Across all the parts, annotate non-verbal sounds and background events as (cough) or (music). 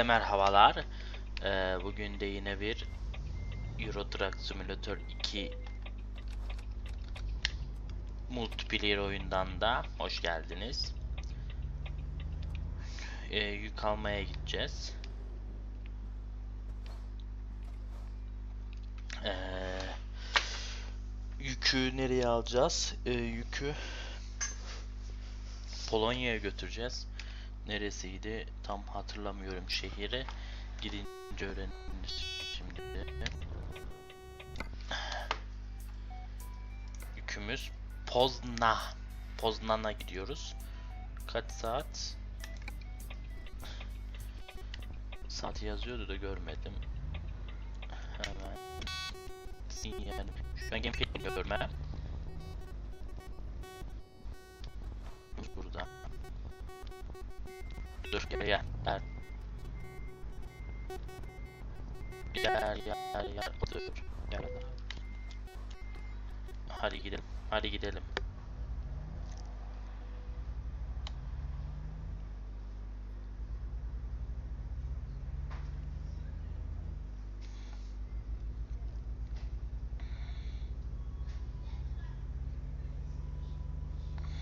Hepinize merhabalar. Ee, bugün de yine bir Euro Truck Simulator 2 multiplayer oyundan da hoş geldiniz. Ee, yük almaya gideceğiz. Ee, yükü nereye alacağız? Ee, yükü Polonya'ya götüreceğiz. Neresiydi? Tam hatırlamıyorum şehri. Gidince öğreniriz şimdi. Yükümüz Pozna. Poznan'a gidiyoruz. Kaç saat? Saat yazıyordu da görmedim. Hemen. Sinyal. Şu an gameplay görme. Burada. Dur gel gel gel. Gel gel gel dur gel. Hadi gidelim. Hadi gidelim.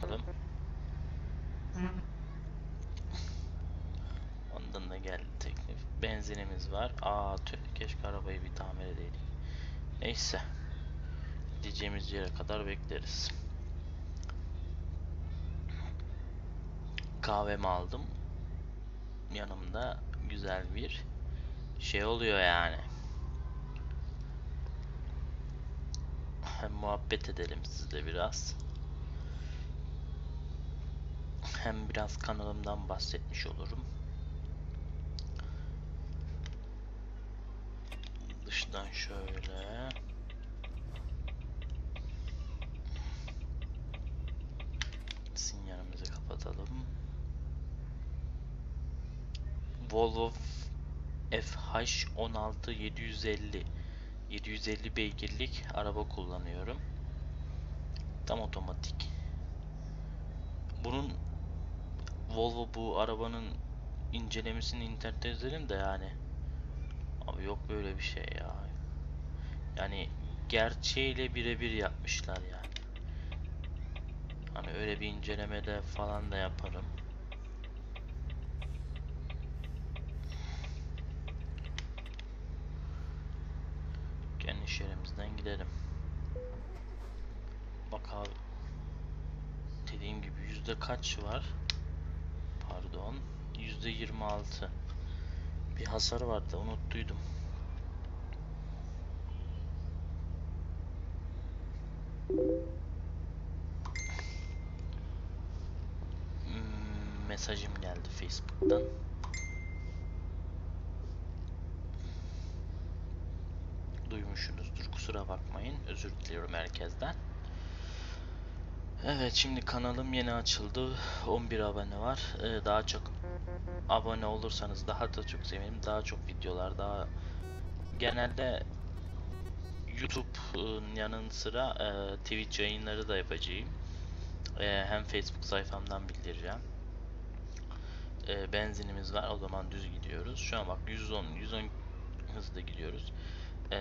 Bakalım. Ondan da geldi teklif. Benzinimiz var. Aa tüh keşke arabayı bir tamir edeydik. Neyse. Gideceğimiz yere kadar bekleriz. Kahvemi aldım. Yanımda güzel bir şey oluyor yani. Hem muhabbet edelim sizle biraz. Hem biraz kanalımdan bahsetmiş olurum. Dıştan şöyle. Sinyalimizi kapatalım. Volvo FH16 750 750 beygirlik araba kullanıyorum. Tam otomatik. Bunun Volvo bu arabanın incelemesini internette izledim de yani. Abi yok böyle bir şey ya. Yani gerçeğiyle birebir yapmışlar yani. Hani öyle bir incelemede falan da yaparım. Kendi iş yerimizden gidelim. Bak abi. Dediğim gibi yüzde kaç var? Pardon. Yüzde 26. Bir hasar vardı unuttuydum. Hmm, mesajım geldi Facebook'tan. Duymuşsunuzdur kusura bakmayın. Özür diliyorum herkesten. Evet şimdi kanalım yeni açıldı. 11 abone var. Ee, daha çok abone olursanız daha da çok sevinirim. Daha çok videolar daha genelde YouTube'un yanın sıra e, Twitch yayınları da yapacağım. E, hem Facebook sayfamdan bildireceğim. E, benzinimiz var. O zaman düz gidiyoruz. Şu an bak 110 110 hızda gidiyoruz. E,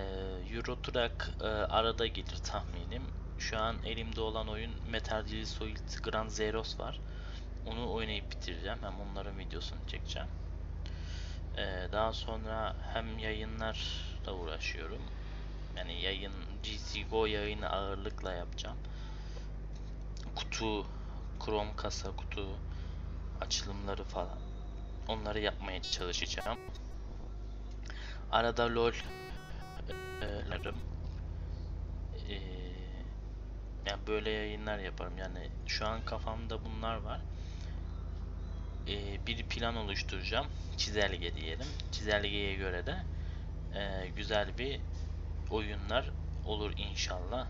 Euro Truck e, arada gelir tahminim. Şu an elimde olan oyun Metal Gear Solid Ground Zeroes var. Onu oynayıp bitireceğim. Hem onların videosunu çekeceğim. Ee, daha sonra hem yayınlarla uğraşıyorum. Yani yayın GCGO yayını ağırlıkla yapacağım. Kutu, Chrome kasa kutu açılımları falan. Onları yapmaya çalışacağım. Arada LoL eee, eee, yani böyle yayınlar yaparım. Yani şu an kafamda bunlar var. Ee, bir plan oluşturacağım. Çizelge diyelim. Çizelgeye göre de e, güzel bir oyunlar olur inşallah.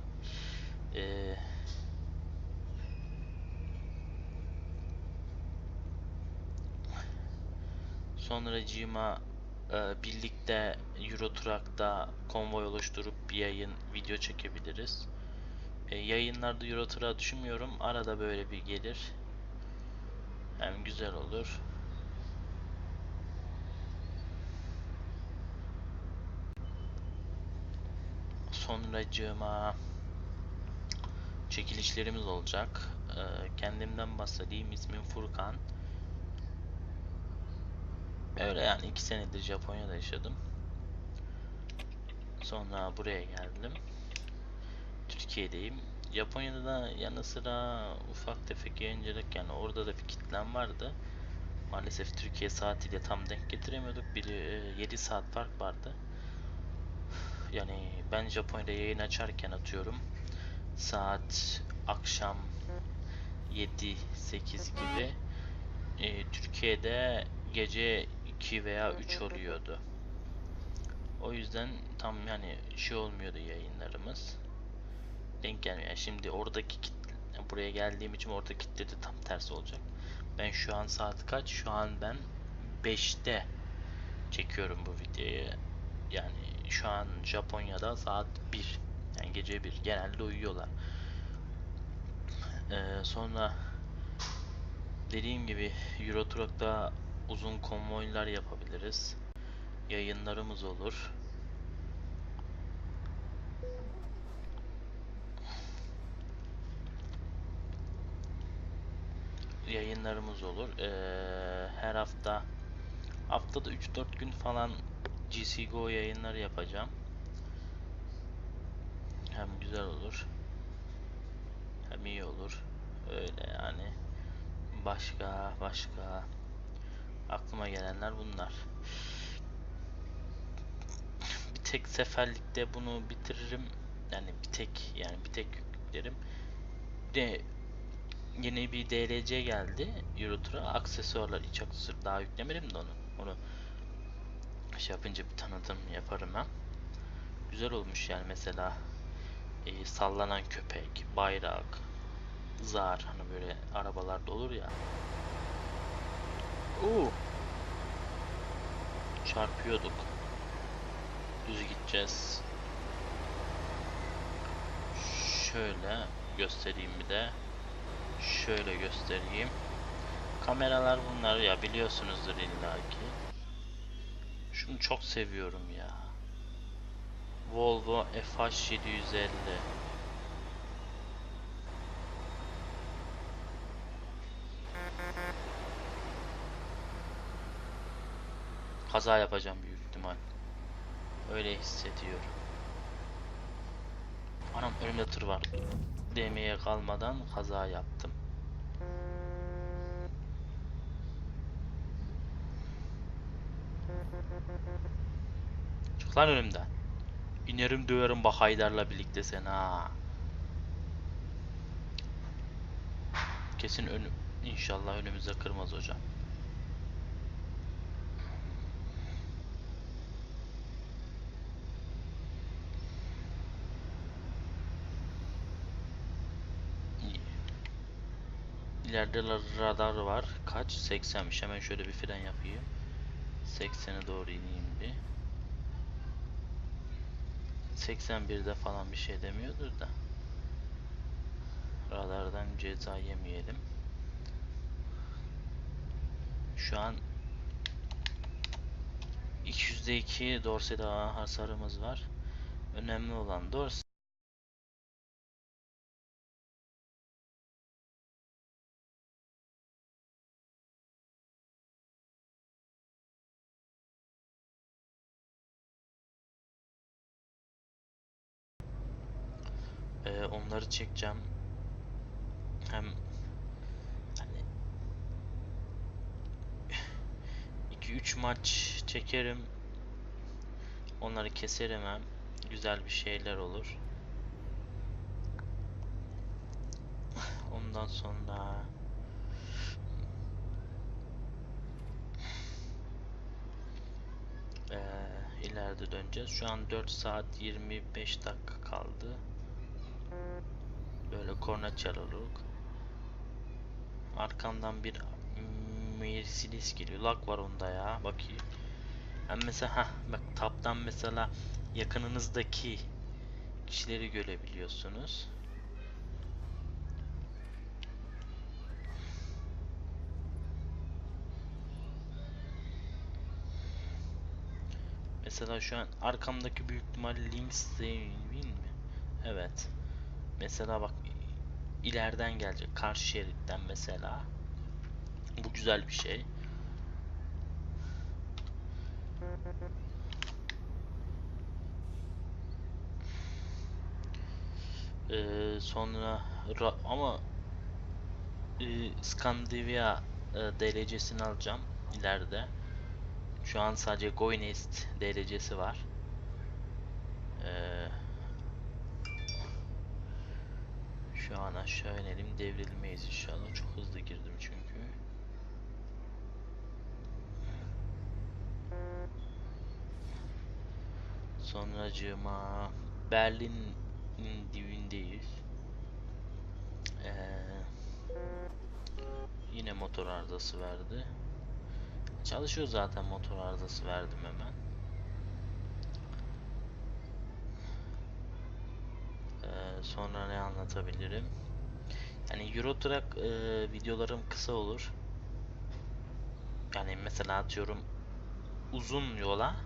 Ee, sonracığıma e, birlikte Euro Truck'ta konvoy oluşturup bir yayın video çekebiliriz. E, yayınlarda Eurotura düşünmüyorum. Arada böyle bir gelir. Hem güzel olur. Sonracığıma çekilişlerimiz olacak. E, kendimden bahsedeyim. İsmim Furkan. Öyle yani iki senedir Japonya'da yaşadım. Sonra buraya geldim. Türkiye'deyim. Japonya'da da yanı sıra ufak tefek yayıncılık yani orada da bir kitlem vardı. Maalesef Türkiye saatiyle tam denk getiremiyorduk. Bir 7 saat fark vardı. Yani ben Japonya'da yayın açarken atıyorum saat akşam 7-8 gibi e, Türkiye'de gece 2 veya 3 oluyordu. O yüzden tam yani şey olmuyordu yayınlarımız. Denk gelmiyor. Yani şimdi oradaki kitle, buraya geldiğim için orada kitle de tam tersi olacak. Ben şu an saat kaç? Şu an ben 5'te çekiyorum bu videoyu. Yani şu an Japonya'da saat 1. Yani gece 1. Genelde uyuyorlar. Ee, sonra dediğim gibi Euro Truck'ta uzun konvoylar yapabiliriz. Yayınlarımız olur. Yayınlarımız olur. Ee, her hafta haftada 3-4 gün falan GCGO yayınları yapacağım. Hem güzel olur. Hem iyi olur. Öyle yani. Başka başka aklıma gelenler bunlar. Bir tek seferlikte bunu bitiririm. Yani bir tek yani bir tek yüklerim. De yeni bir DLC geldi Eurotrack'a aksesuarlar iç aksesuar daha yüklemedim de onu. Onu şey yapınca bir tanıtım yaparım ben. Güzel olmuş yani mesela e, sallanan köpek, bayrak, zar hani böyle arabalarda olur ya. Oo. Çarpıyorduk. Düz gideceğiz. Şöyle göstereyim bir de. Şöyle göstereyim. Kameralar bunlar ya biliyorsunuzdur illaki. Şunu çok seviyorum ya. Volvo FH750. Kaza yapacağım büyük ihtimal. Öyle hissediyorum. Anam önümde tır var. Demeye kalmadan kaza yaptım. Çık lan önümden. İnerim döverim bak Haydar'la birlikte sen ha. Kesin önü inşallah önümüze kırmaz hocam. İyi. İleride radar var. Kaç? 80'miş. Hemen şöyle bir fren yapayım. 80'e doğru ineyim bir. 81'de falan bir şey demiyordur da. Radardan ceza yemeyelim. Şu an 200'de 2 dorse daha hasarımız var. Önemli olan dorse. Ee, onları çekeceğim. Hem hani 2-3 maç çekerim. Onları keserim hem. Güzel bir şeyler olur. Ondan sonra eee ileride döneceğiz. Şu an 4 saat 25 dakika kaldı. Böyle korna çalılır. Arkamdan bir Mercedes geliyor. Lag var onda ya. Bakayım. Hem mesela ha bak taptan mesela yakınınızdaki kişileri görebiliyorsunuz. Mesela şu an arkamdaki büyük ihtimalle Links değil mi? Evet. Mesela bak ileriden gelecek karşı şeritten mesela. Bu güzel bir şey. Ee, sonra ra- ama e, Skandinavya e, DLC'sini alacağım ileride. Şu an sadece Goinest DLC'si var. Ee, şu an aşağı inelim devrilmeyiz inşallah. Çok hızlı girdim çünkü. Sonracığıma Berlin'in dibindeyiz. Ee, yine motor arızası verdi. Çalışıyor zaten motor arızası verdim hemen. Ee, sonra ne anlatabilirim? Yani Euro Truck e, videolarım kısa olur. Yani mesela atıyorum uzun yola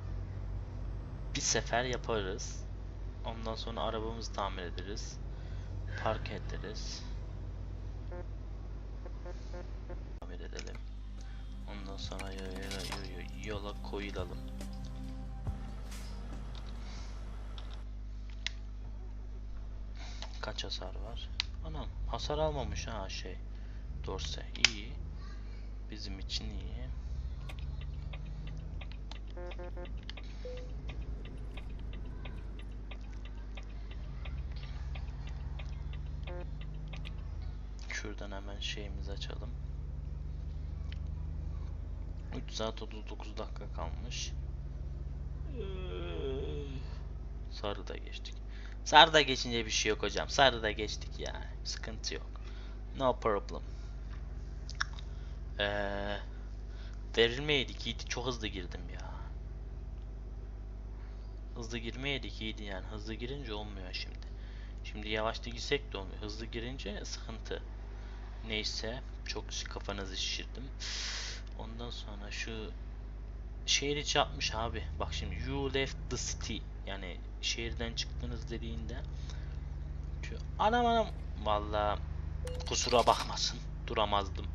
bir sefer yaparız. Ondan sonra arabamızı tamir ederiz. Park ederiz. Tamir edelim. Ondan sonra yo- yo- yo- yo- yola koyulalım. Hasar var? Anam hasar almamış ha şey. Dorse iyi. Bizim için iyi. Şuradan hemen şeyimizi açalım. 3 saat 39 dakika kalmış. Sarı da geçtik. Sarı da geçince bir şey yok hocam. Sarı da geçtik yani. Sıkıntı yok. No problem. Ee, verilmeydik iyiydi. Çok hızlı girdim ya. Hızlı girmeydik iyiydi yani. Hızlı girince olmuyor şimdi. Şimdi yavaşta girsek de olmuyor. Hızlı girince sıkıntı. Neyse. Çok kafanızı şişirdim. Ondan sonra şu şehir içi yapmış abi. Bak şimdi you left the city yani şehirden çıktınız dediğinde anam anam valla kusura bakmasın duramazdım.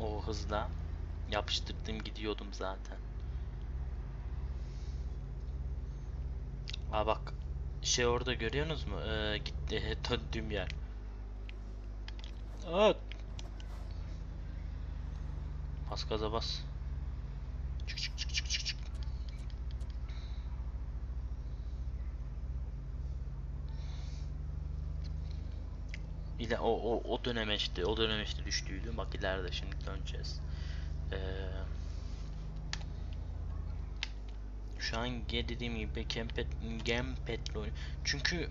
O hızla yapıştırdım gidiyordum zaten. Aa bak şey orada görüyorsunuz mu? Ee, gitti döndüğüm yer. Aa. Bas gaza bas. Çık çık çık çık çık çık. İle o o o döneme işte o döneme işte düştüydü. Bak ileride şimdi döneceğiz. Ee, şu an ge- dediğim gibi gamepad, gamepad'le. Çünkü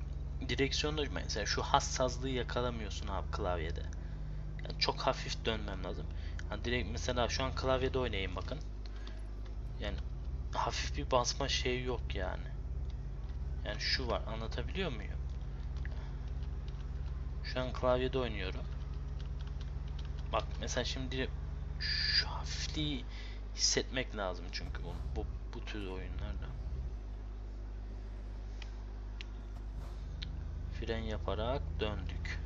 direksiyonda mesela şu hassaslığı yakalamıyorsun abi klavyede. Yani çok hafif dönmem lazım. Yani direkt mesela şu an klavyede oynayayım bakın. Yani hafif bir basma şey yok yani. Yani şu var anlatabiliyor muyum? Şu an klavyede oynuyorum. Bak mesela şimdi şu hafifliği hissetmek lazım çünkü bu, bu, bu tür oyunlarda. Fren yaparak döndük.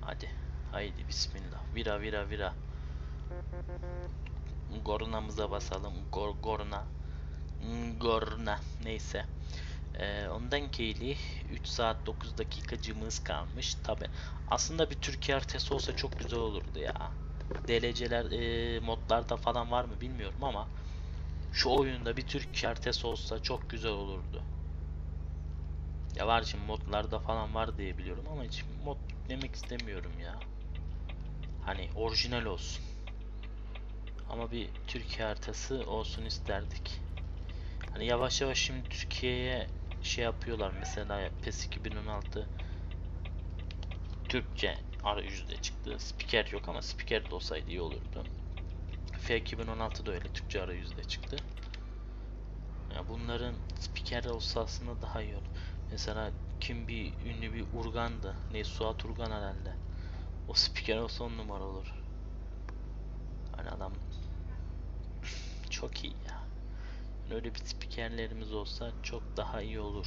Hadi. Haydi bismillah. Vira vira vira. Gornamıza basalım. Gor, gorna. Gorna. Neyse. Ee, ondan keyli 3 saat 9 dakikacımız kalmış. Tabi aslında bir Türkiye haritası olsa çok güzel olurdu ya. DLC'ler e, modlarda falan var mı bilmiyorum ama şu oyunda bir Türkiye haritası olsa çok güzel olurdu. Ya var şimdi modlarda falan var diye biliyorum ama hiç mod demek istemiyorum ya. Hani orijinal olsun. Ama bir Türkiye haritası olsun isterdik. Hani yavaş yavaş şimdi Türkiye'ye şey yapıyorlar mesela PES 2016 Türkçe arayüzde çıktı. Spiker yok ama spiker de olsaydı iyi olurdu. FIFA 2016 da öyle Türkçe arayüzde çıktı. Ya bunların spiker olsa aslında daha iyi olur. Mesela kim bir ünlü bir Urgan'dı. Ne Suat Urgan herhalde. O spiker olsa on numara olur. Hani adam (laughs) çok iyi ya. Öyle bir spikerlerimiz olsa çok daha iyi olur.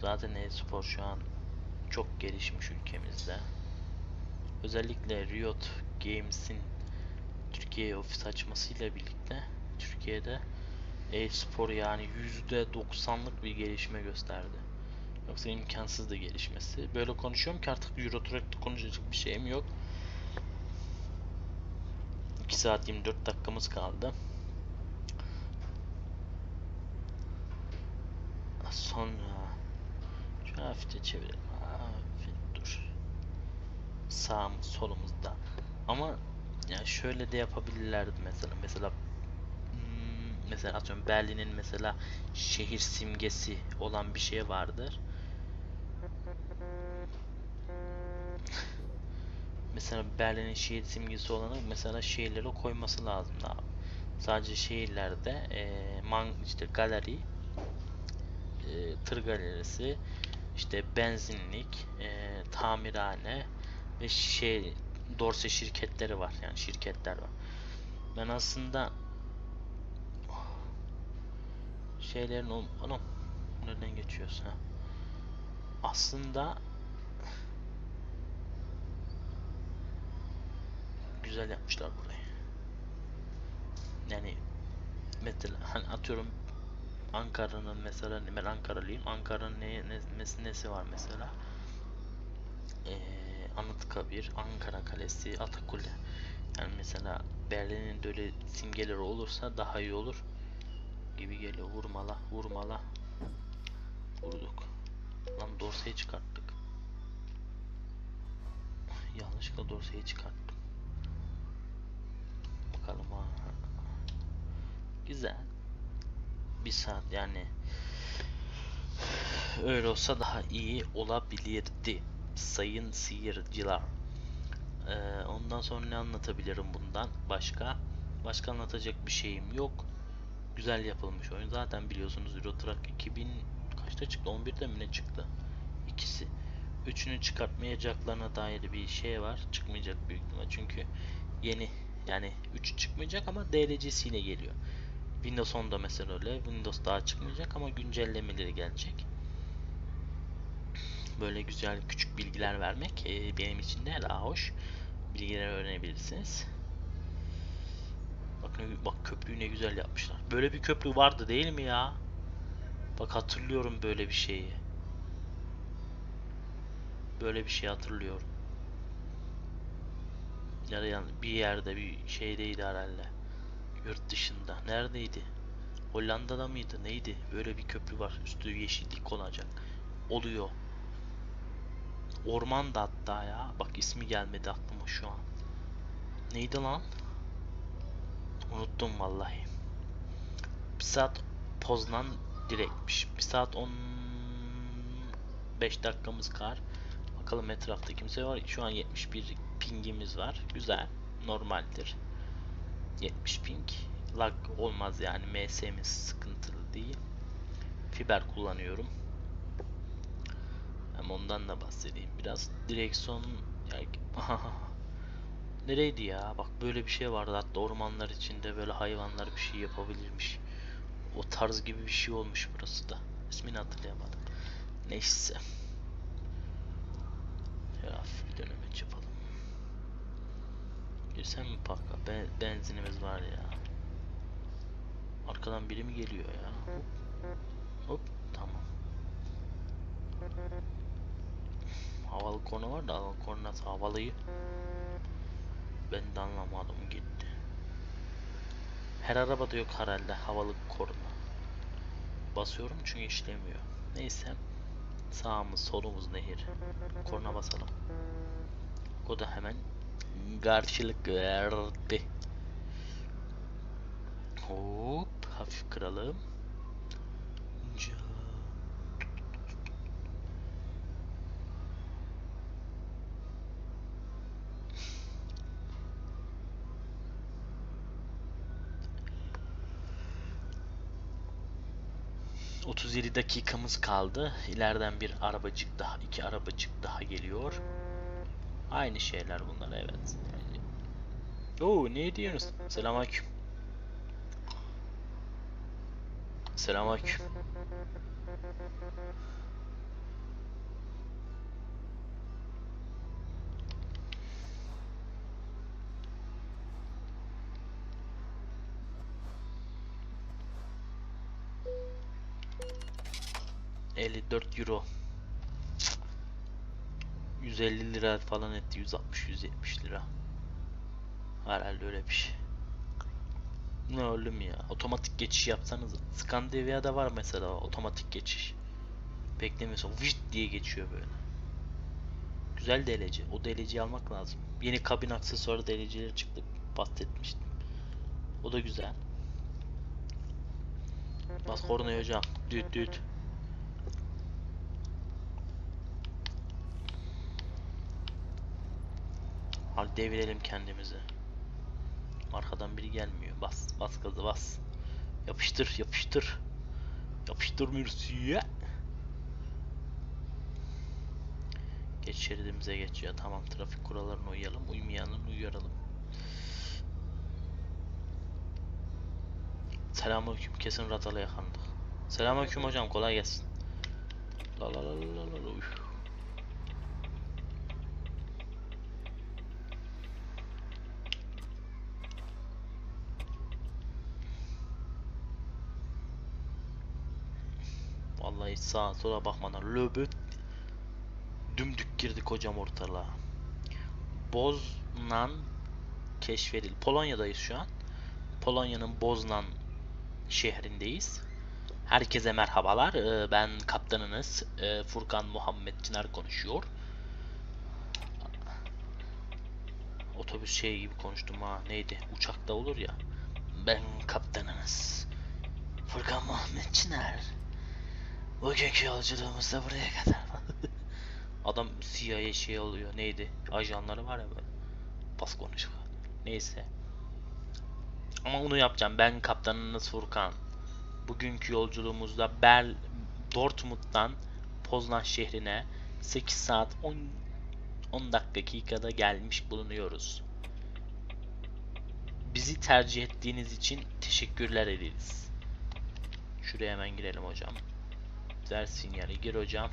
Zaten e-spor şu an çok gelişmiş ülkemizde. Özellikle Riot Games'in Türkiye'ye ofis açmasıyla birlikte Türkiye'de e-spor yani %90'lık bir gelişme gösterdi. Yoksa imkansızdı gelişmesi. Böyle konuşuyorum ki artık Euro Truck'ta konuşacak bir şeyim yok. 2 saat 24 dakikamız kaldı. Sonra şu hafifçe çevirelim. Hafif dur. Sağımız solumuzda. Ama yani şöyle de yapabilirlerdi mesela. Mesela hmm, mesela atıyorum Berlin'in mesela şehir simgesi olan bir şey vardır. (laughs) mesela Berlin'in şehir simgesi olanı mesela şehirlere koyması lazım abi. Sadece şehirlerde e, man işte galeri e, tır galerisi işte benzinlik e, tamirhane ve şey dorse şirketleri var yani şirketler var. Ben aslında şeylerin o anam nereden geçiyorsun ha? Aslında güzel yapmışlar burayı. Yani mesela hani atıyorum Ankara'nın mesela ben Ankaralıyım. Ankara'nın ne, ne, nesi, var mesela? Ee, Anıtkabir, Ankara Kalesi, Atakule. Yani mesela Berlin'in böyle simgeleri olursa daha iyi olur gibi geliyor. Vurmala, vurmala. Vurduk. Lan dorseyi çıkarttık. Yanlışlıkla dorseyi çıkarttım. Bakalım ha. Güzel. Bir saat yani öyle olsa daha iyi olabilirdi sayın seyirciler. Ee, ondan sonra ne anlatabilirim bundan başka? Başka anlatacak bir şeyim yok. Güzel yapılmış oyun. Zaten biliyorsunuz Euro Truck 2000 kaçta çıktı? 11'de mi ne çıktı? İkisi. Üçünü çıkartmayacaklarına dair bir şey var. Çıkmayacak büyük ihtimal. Çünkü yeni yani 3 çıkmayacak ama DLC'siyle geliyor. Windows 10'da mesela öyle. Windows daha çıkmayacak ama güncellemeleri gelecek. Böyle güzel küçük bilgiler vermek e, benim için de daha hoş. Bilgiler öğrenebilirsiniz. Bakın bak köprüyü ne güzel yapmışlar. Böyle bir köprü vardı değil mi ya? Bak hatırlıyorum böyle bir şeyi. Böyle bir şey hatırlıyorum. Ya da bir yerde bir şeydeydi herhalde. Yurt dışında. Neredeydi? Hollanda'da mıydı? Neydi? Böyle bir köprü var. Üstü yeşillik olacak. Oluyor. Orman da hatta ya. Bak ismi gelmedi aklıma şu an. Neydi lan? Unuttum vallahi. Bir saat Poznan direktmiş. Bir saat 15 dakikamız kar. Bakalım etrafta kimse var. Şu an 71 pingimiz var. Güzel. Normaldir. 70 ping. Lag olmaz yani. MS'miz sıkıntılı değil. Fiber kullanıyorum. Hem ondan da bahsedeyim. Biraz direksiyon yani (laughs) Nereydi ya? Bak böyle bir şey vardı. Hatta ormanlar içinde böyle hayvanlar bir şey yapabilirmiş. O tarz gibi bir şey olmuş burası da. İsmini hatırlayamadım. Neyse. Ya bir dönemeç yapalım. Girsem mi parka? Be benzinimiz var ya. Arkadan biri mi geliyor ya? Hop. Hop. Tamam. Havalı korna var da havalı korna havalıyı. Ben de anlamadım gitti. Her arabada yok herhalde havalı korna. Basıyorum çünkü işlemiyor. Neyse. Sağımız solumuz nehir. Korna basalım. O da hemen karşılık verdi. Hop hafif kıralım. 37 dakikamız kaldı. İleriden bir arabacık daha, iki arabacık daha geliyor. Aynı şeyler bunlar evet. Oo ne diyorsunuz? Selamünaleyküm. Selamünaleyküm. ...54 euro. 150 lira falan etti. 160-170 lira. Herhalde öyle bir şey. Ne oğlum ya? Otomatik geçiş yapsanız. Skandiyavya'da var mesela otomatik geçiş. Beklemiyorsun. Vırt diye geçiyor böyle. Güzel DLC. O DLC'yi almak lazım. Yeni kabin aksesuarı DLC'leri çıktı. Bahsetmiştim. O da güzel. Bas kornaya hocam. Düt düt. Hadi devirelim kendimizi. Arkadan biri gelmiyor. Bas, bas gazı bas. Yapıştır, yapıştır. Yapıştır Mürsiye. Geç şeridimize geç ya. Tamam trafik kurallarına uyalım. Uymayanın uyaralım. Selamünaleyküm. Kesin radala yakandık. Selamünaleyküm hocam. Kolay gelsin. La la la la la la. Üf. Vallahi sağa sola bakmadan löbüt dümdük girdik hocam ortalığa. Boznan keşfedil. Polonya'dayız şu an. Polonya'nın Boznan şehrindeyiz. Herkese merhabalar. Ee, Ben kaptanınız e, Furkan Muhammed Çınar konuşuyor. Otobüs şey gibi konuştum ha. Neydi? Uçakta olur ya. Ben kaptanınız. Furkan Muhammed Çınar. Bugünkü yolculuğumuz da buraya kadar. (laughs) Adam CIA şey oluyor. Neydi? Ajanları var ya böyle. Bas konuşma. Neyse. Ama onu yapacağım. Ben kaptanınız Furkan. Bugünkü yolculuğumuzda Bel Dortmund'dan Poznan şehrine 8 saat 10 10 dakikada gelmiş bulunuyoruz. Bizi tercih ettiğiniz için teşekkürler ederiz. Şuraya hemen girelim hocam. Ver sinyali gir hocam.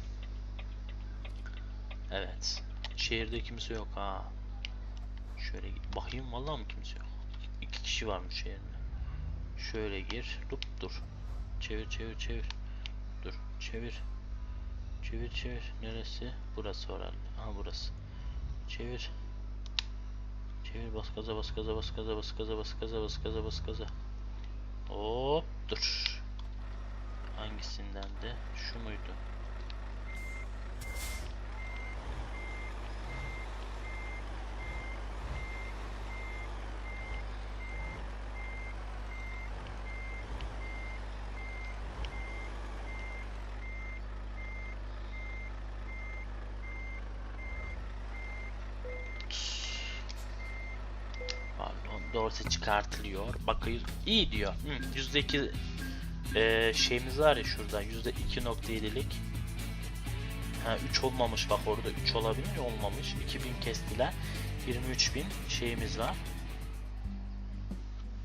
Evet. Şehirde kimse yok ha. Şöyle bakayım vallahi mı kimse yok. İki kişi varmış şehirde. Şöyle gir. Dup dur. Çevir çevir çevir. Dur. Çevir. Çevir çevir. Neresi? Burası herhalde. Aha burası. Çevir. Çevir bas gaza bas gaza bas gaza bas gaza bas gaza bas gaza bas gaza. Hop dur. Hangisinden de şu muydu? Dorse çıkartılıyor. Bakıyor. iyi diyor. Hı, %2 e, şeyimiz var ya şurada %2.7'lik ha, 3 olmamış bak orada 3 olabilir olmamış. 2000 kestiler. 23.000 şeyimiz var.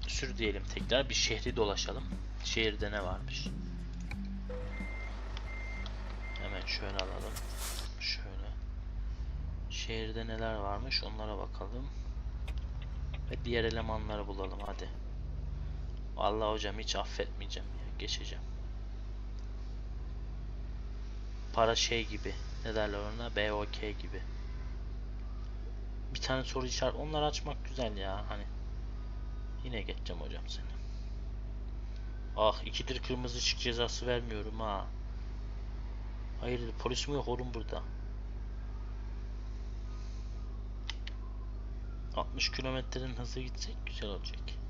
Sür diyelim tekrar bir şehri dolaşalım. Şehirde ne varmış? Hemen şöyle alalım. Şöyle. Şehirde neler varmış onlara bakalım. Ve diğer elemanları bulalım hadi. Vallahi hocam hiç affetmeyeceğim ya. Geçeceğim. Para şey gibi. Ne derler ona? BOK gibi. Bir tane soru işaret. Onları açmak güzel ya. Hani. Yine geçeceğim hocam seni. Ah ikidir kırmızı ışık cezası vermiyorum ha. Hayır polis mi yok oğlum burada? 60 kilometrenin hızı gitsek güzel olacak.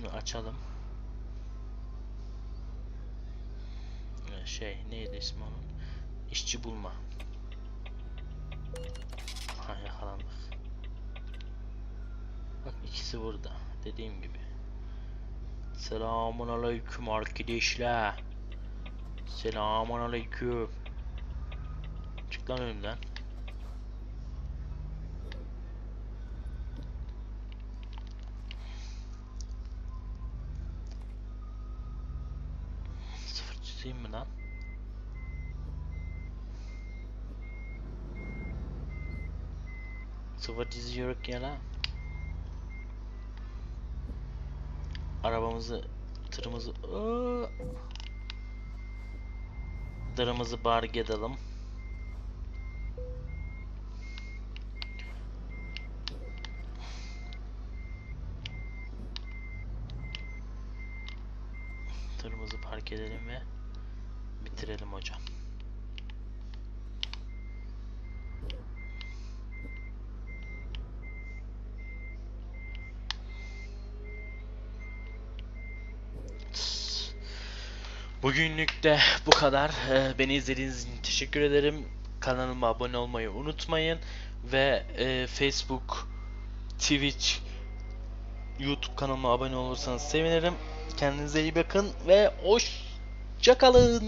Şunu açalım. Ee, Şey neydi ismi onun? İşçi bulma. Ha yakalandık. Bak ikisi burada. Dediğim gibi. Selamun aleyküm arkadaşlar. Selamun aleyküm. Çık lan önümden. Sıfır diziyoruz ya lan. Arabamızı, tırımızı... Aa! Tırımızı barg edelim. Tırımızı park edelim ve bitirelim hocam. Bugünlük de bu kadar. Ee, Beni izlediğiniz için teşekkür ederim. Kanalıma abone olmayı unutmayın. Ve e, Facebook, Twitch, YouTube kanalıma abone olursanız sevinirim. Kendinize iyi bakın ve hoşça kalın.